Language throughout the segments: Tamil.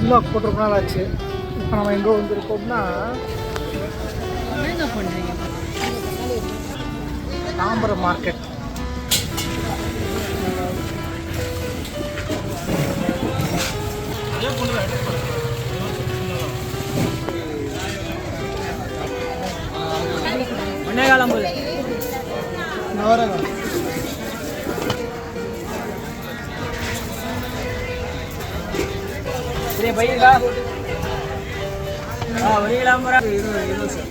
விலாக் போட்டு ரொம்ப நாள் ஆச்சு. இப்போ நம்ம எங்கே வந்திருக்கோம்னா தாம்பரம் மார்க்கெட் ஒன்னே காலம் போது நவரகம் இதே பையங்களா ஆ ஒரு கிலோமீட்டர் இருபது இருபது sir.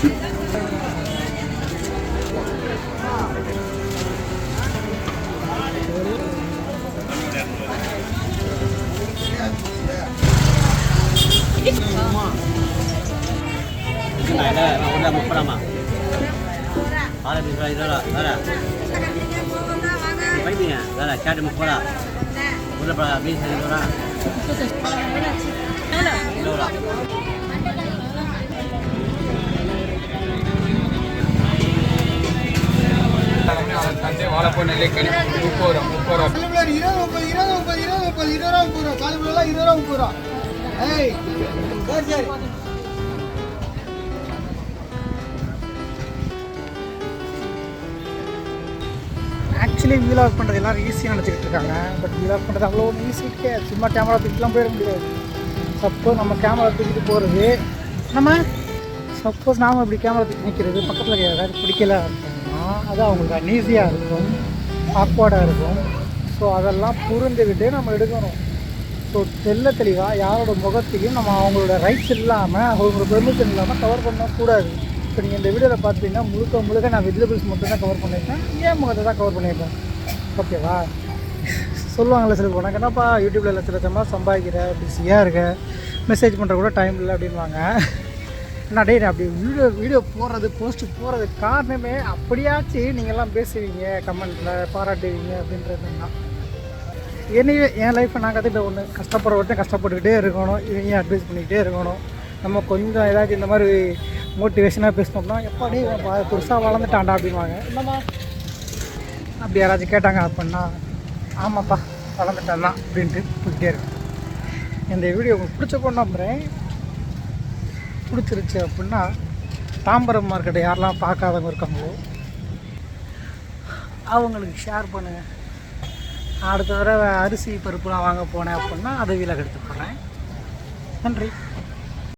udah mau pernah mah ada bisa itu lah ada apa ini ya ada cari mau pernah udah pernah bisa itu lah. Itu lah தந்தை வாழைப்பூ நெல்லை கனி முப்பது ரூபா முப்பது ரூபா காலிஃப்ளவர் இருபது முப்பது இருபது முப்பது இருபது முப்பது இருபது ரூபா முப்பது ரூபா காலிஃப்ளவர்லாம் இருபது ரூபா முப்பது ரூபா ஏய் சரி சரி ஆக்சுவலி வீலாக் பண்ணுறது எல்லாரும் ஈஸியாக நினச்சிக்கிட்டு இருக்காங்க. பட் வீலாக் பண்ணுறது அவ்வளோ ஒன்றும் ஈஸி இருக்கே. சும்மா கேமரா தூக்கிலாம் போயிட முடியாது. சப்போஸ் நம்ம கேமரா தூக்கிட்டு போகிறது நம்ம சப்போஸ் நாம் இப்படி கேமரா தூக்கி நிற்கிறது பக்கத்தில் யாராவது பிடிக்கல அப்படின்னா அது அவங்களுக்கு அன்ஈஸியாக இருக்கும் ஆக்வர்டாக இருக்கும். ஸோ அதெல்லாம் புரிந்துக்கிட்டு நம்ம எடுக்கணும். ஸோ தெல்ல தெளிவாக யாரோட முகத்தையும் நம்ம அவங்களோட ரைட்ஸ் இல்லாமல் அவங்களோட பெர்மிஷன் இல்லாமல் கவர் பண்ணக்கூடாது. இப்போ நீங்கள் இந்த வீடியோவில் பார்த்தீங்கன்னா முழுக்க முழுக்க நான் வெஜிடபிள்ஸ் மட்டும் தான் கவர் பண்ணியிருக்கேன். ஏன் முகத்தை தான் கவர் பண்ணியிருக்கேன்? ஓகேவா சொல்லுவாங்கள்ல சில உனக்கு என்னப்பா யூடியூப்பில் லட்ச லட்சமாக சம்பாதிக்கிற பிஸியாக இருக்க? மெசேஜ் பண்ணுற கூட டைம் இல்லை அப்படின்வாங்க நான் டே அப்படி வீடியோ வீடியோ போடுறது போஸ்ட்டு போகிறது காரணமே அப்படியாச்சு நீங்கள்லாம் பேசுவீங்க கமெண்ட்டில் பாராட்டுவீங்க அப்படின்றது தான். என்னையே என் லைஃப்பை நான் கற்றுக்கிட்ட ஒன்று கஷ்டப்படுற வரைக்கும் கஷ்டப்பட்டுக்கிட்டே இருக்கணும் இவங்க அட்வைஸ் பண்ணிக்கிட்டே இருக்கணும்? நம்ம கொஞ்சம் ஏதாச்சும் இந்த மாதிரி மோட்டிவேஷனாக பேசணும்னா எப்படி பெருசாக வளர்ந்துட்டான்டா அப்படின்வாங்க இல்லைம்மா அப்படி யாராச்சும் கேட்டாங்க அப்படின்னா ஆமாப்பா வளர்ந்துட்டான் தான் அப்படின்ட்டு போயிட்டே இருக்கேன் இந்த வீடியோ உங்களுக்கு பிடிச்ச பொண்ணு நம்புகிறேன் பிடிச்சிருச்சு அப்படின்னா தாம்பரம் மார்க்கெட்டை யாரெல்லாம் பார்க்காதவங்க இருக்காங்களோ அவங்களுக்கு ஷேர் பண்ணுங்கள் அடுத்த தடவை அரிசி பருப்புலாம் வாங்க போனேன் அப்படின்னா அதை வீலாக எடுத்து போடுறேன். நன்றி.